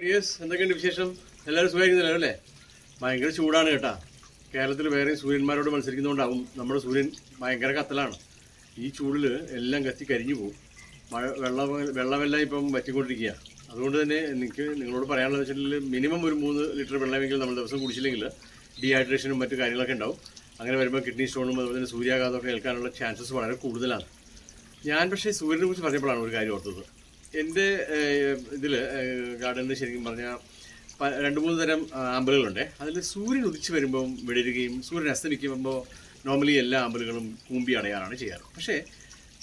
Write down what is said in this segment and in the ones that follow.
എന്തൊക്കെയുണ്ട് വിശേഷം? എല്ലാവരും സുഖമായിരിക്കുന്നല്ലോ അല്ലേ? ഭയങ്കര ചൂടാണ് കേട്ടാ. കേരളത്തിൽ വേറെ സൂര്യന്മാരോട് മത്സരിക്കുന്നതുകൊണ്ടാവും നമ്മുടെ സൂര്യൻ ഭയങ്കര കത്തലാണ്. ഈ ചൂടിൽ എല്ലാം കത്തി കരിഞ്ഞു പോകും മഴ വെള്ളം വെള്ളമെല്ലാം ഇപ്പം വറ്റിക്കൊണ്ടിരിക്കുക അതുകൊണ്ട് തന്നെ എനിക്ക് നിങ്ങളോട് പറയാനുള്ളത് വെച്ചിട്ടുണ്ടെങ്കിൽ മിനിമം ഒരു മൂന്ന് ലിറ്റർ വെള്ളമെങ്കിലും നമ്മൾ ദിവസം കുടിച്ചില്ലെങ്കിൽ ഡീഹൈഡ്രേഷനും മറ്റു കാര്യങ്ങളൊക്കെ ഉണ്ടാവും. അങ്ങനെ വരുമ്പോൾ കിഡ്നി സ്റ്റോണും അതുപോലെ തന്നെ സൂര്യാഘാതമൊക്കെ ഏൽക്കാനുള്ള ചാൻസസ് വളരെ കൂടുതലാണ്. ഞാൻ പക്ഷേ സൂര്യനെ കുറിച്ച് പറഞ്ഞപ്പോഴാണ് ഒരു കാര്യം ഓർത്തത്. എന്റെ ഇതിൽ ഗാർഡനിൽ ശരിക്കും പറഞ്ഞാൽ രണ്ട് മൂന്ന് തരം ആമ്പലുകളുണ്ട്. അതിൽ സൂര്യൻ ഉദിച്ചു വരുമ്പോൾ വിടരുകയും സൂര്യൻ അസ്തമിക്കുമ്പോൾ നോർമലി എല്ലാ ആമ്പലുകളും കൂമ്പി അടയാറാണ് ചെയ്യാറ്. പക്ഷേ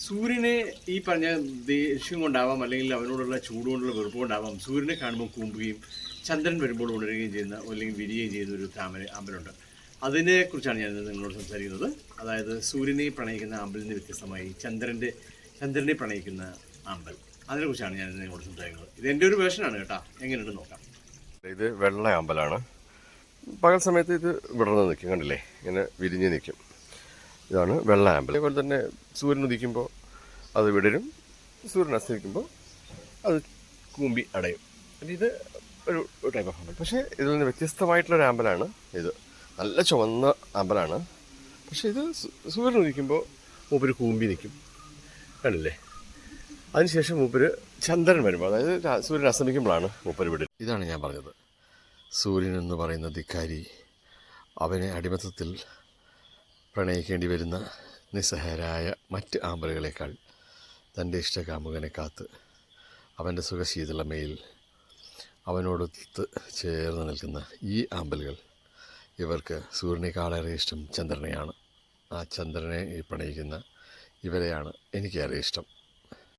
സൂര്യനെ ഈ പറഞ്ഞ ദേഷ്യം കൊണ്ടാവാം അല്ലെങ്കിൽ അവനോടുള്ള ചൂട് കൊണ്ടുള്ള വെറുപ്പ് കൊണ്ടാവാം സൂര്യനെ കാണുമ്പോൾ കൂമ്പുകയും ചന്ദ്രൻ വരുമ്പോൾ ഉണരുകയും ചെയ്യുന്ന അല്ലെങ്കിൽ വിരിയുകയും ചെയ്യുന്ന ഒരു താമര ആമ്പലുണ്ട്. അതിനെക്കുറിച്ചാണ് ഞാൻ നിങ്ങളോട് സംസാരിക്കുന്നത്. അതായത് സൂര്യനെ പ്രണയിക്കുന്ന ആമ്പലിന് വ്യത്യസ്തമായി ചന്ദ്രന്റെ ചന്ദ്രനെ പ്രണയിക്കുന്ന ആമ്പൽ. അതിനെക്കുറിച്ചാണ് ഞാൻ ഇതിനെ കുറിച്ച് സംസാരിക്കുന്നത്. ഇത് എന്റെ ഒരു വേർഷനാണ് കേട്ടോ. എങ്ങനെയുണ്ട് നോക്കാം. ഇത് വെള്ള അമ്പലാണ്. പകൽ സമയത്ത് ഇത് വിടർന്ന് നിൽക്കും കണ്ടില്ലേ? ഇങ്ങനെ വിരിഞ്ഞ് നിൽക്കും. ഇതാണ് വെള്ള ആമ്പൽ അതുപോലെ തന്നെ സൂര്യൻ ഉദിക്കുമ്പോൾ അത് വിടരും. സൂര്യൻ അസ്തമിക്കുമ്പോൾ അത് കൂമ്പി അടയും. ഇത് ഒരു ടൈപ്പ് ഓഫ് ആമ്പൽ പക്ഷേ ഇതിൽ നിന്ന് വ്യത്യസ്തമായിട്ടുള്ളൊരു ആമ്പലാണ് ഇത്. നല്ല ചുവന്ന ആമ്പലാണ് പക്ഷേ ഇത് സൂര്യൻ ഉദിക്കുമ്പോൾ ഒരു കൂമ്പി നിൽക്കും. കണ്ടില്ലേ? അതിനുശേഷം മൂപ്പര് ചന്ദ്രൻ വരുമ്പോൾ അതായത് സൂര്യൻ അസ്തമിക്കുമ്പോഴാണ് മൂപ്പര് വിടുന്നത് ഇതാണ് ഞാൻ പറഞ്ഞത്. സൂര്യൻ എന്ന് പറയുന്ന ധിക്കാരി അവനെ അടിമത്തത്തിൽ പ്രണയിക്കേണ്ടി വരുന്ന നിസ്സഹായരായ മറ്റ് ആമ്പലുകളേക്കാൾ തന്റെ ഇഷ്ടകാമുകനെ കാത്ത് അവന്റെ സുഖശീതളമയിൽ അവനോടൊത്ത് ചേർന്ന് നിൽക്കുന്ന ഈ ആമ്പലുകൾ ഇവർക്ക് സൂര്യനേക്കാളേറെ ഇഷ്ടം ചന്ദ്രനെയാണ്. ആ ചന്ദ്രനെ പ്രണയിക്കുന്ന ഇവരെയാണ് എനിക്കേറെ ഇഷ്ടം.